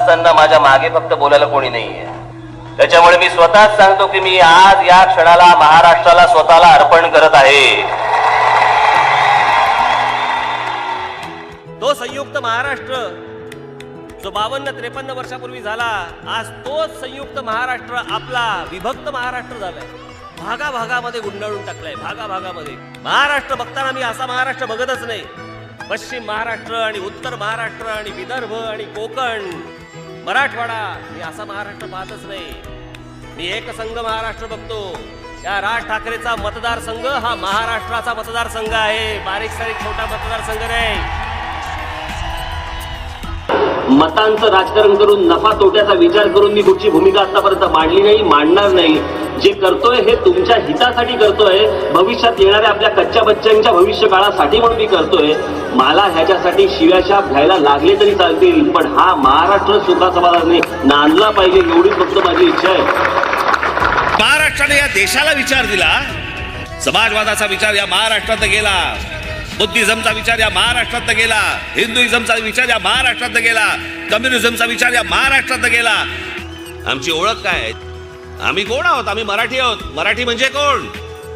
असताना माझ्या मागे फक्त बोलायला कोणी नाहीये. त्याच्यामुळे मी स्वतःच सांगतो की मी आज या क्षणाला महाराष्ट्राला स्वतःला अर्पण करत आहे. तो संयुक्त महाराष्ट्र जो बावन्न त्रेपन्न वर्षापूर्वी झाला आज तोच संयुक्त महाराष्ट्र आपला विभक्त महाराष्ट्र झालाय. भागा भागामध्ये गुंडाळून टाकलाय भागा भागामध्ये महाराष्ट्र बघताना मी असा महाराष्ट्र बघतच नाही. पश्चिम महाराष्ट्र आणि उत्तर महाराष्ट्र आणि विदर्भ आणि कोकण. मराठवाडा मी असा महाराष्ट्र पाहतच नाही. मी एक संघ महाराष्ट्र बघतो. या राज ठाकरेचा मतदारसंघ हा महाराष्ट्राचा मतदारसंघ आहे. बारीक सारीक छोटा मतदारसंघ नाही. मतांचं राजकारण करून नफा तोट्याचा विचार करून मी कुठची भूमिका आतापर्यंत मांडली नाही मांडणार नाही. जे करतोय हे तुमच्या हितासाठी करतोय. भविष्यात येणाऱ्या आपल्या कच्च्या बच्च्यांच्या भविष्य काळासाठी म्हणून मी करतोय. मला ह्याच्यासाठी शिव्याशाप घ्यायला लागले तरी चालतील पण हा महाराष्ट्र सुखासमाधाने नांदला पाहिजे एवढी फक्त माझी इच्छा आहे. महाराष्ट्राने या देशाला विचार दिला. समाजवादाचा विचार या महाराष्ट्रात गेला. बुद्धिझमचा विचार या महाराष्ट्रात गेला हिंदुइझमचा विचार या महाराष्ट्रात गेला कम्युनिझमचा विचार या महाराष्ट्रात गेला. आमची ओळख काय आहे? आम्ही कोण आहोत? आम्ही मराठी आहोत. मराठी म्हणजे कोण?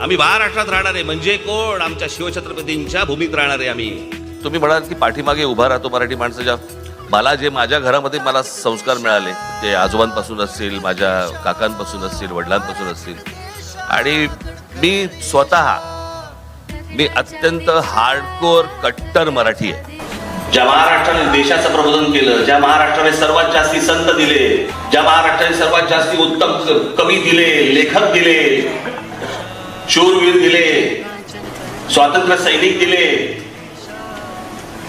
आम्ही महाराष्ट्रात राहणारे म्हणजे कोण? आमच्या शिवछत्रपतींच्या भूमीत राहणारे आम्ही. तुम्ही म्हणाल की पाठीमागे उभा राहतो मराठी माणसाच्या मला जे माझ्या घरामध्ये मला संस्कार मिळाले ते आजोबांपासून असतील माझ्या काकांपासून असतील वडिलांपासून असतील. आणि मी स्वतः मी अत्यंत हार्डकोर कट्टर मराठी आहे. ज्या महाराष्ट्राने देशाचं प्रबोधन केलं ज्या महाराष्ट्राने सर्वात जास्ती संत दिले ज्या महाराष्ट्राने सर्वात जास्ती उत्तम कवी दिले लेखक दिले शूरवीर दिले स्वातंत्र्य सैनिक दिले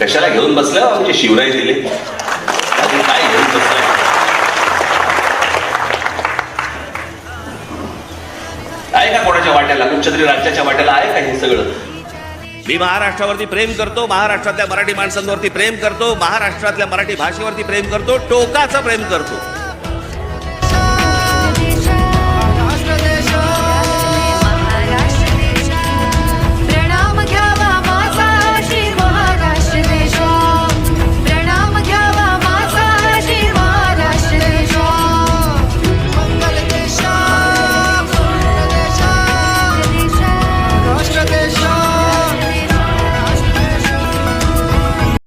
कशाला घेऊन बसल्या हो आमचे शिवराय दिले? अजून काय घेऊन बसलाय आहे का कोणाच्या वाट्याला? कुठच्या राज्याच्या वाट्याला आहे का हे सगळं? मी महाराष्ट्रावरती प्रेम करतो महाराष्ट्रातल्या मराठी माणसांवरती प्रेम करतो महाराष्ट्रातल्या मराठी भाषेवरती प्रेम करतो टोकाचं प्रेम करतो.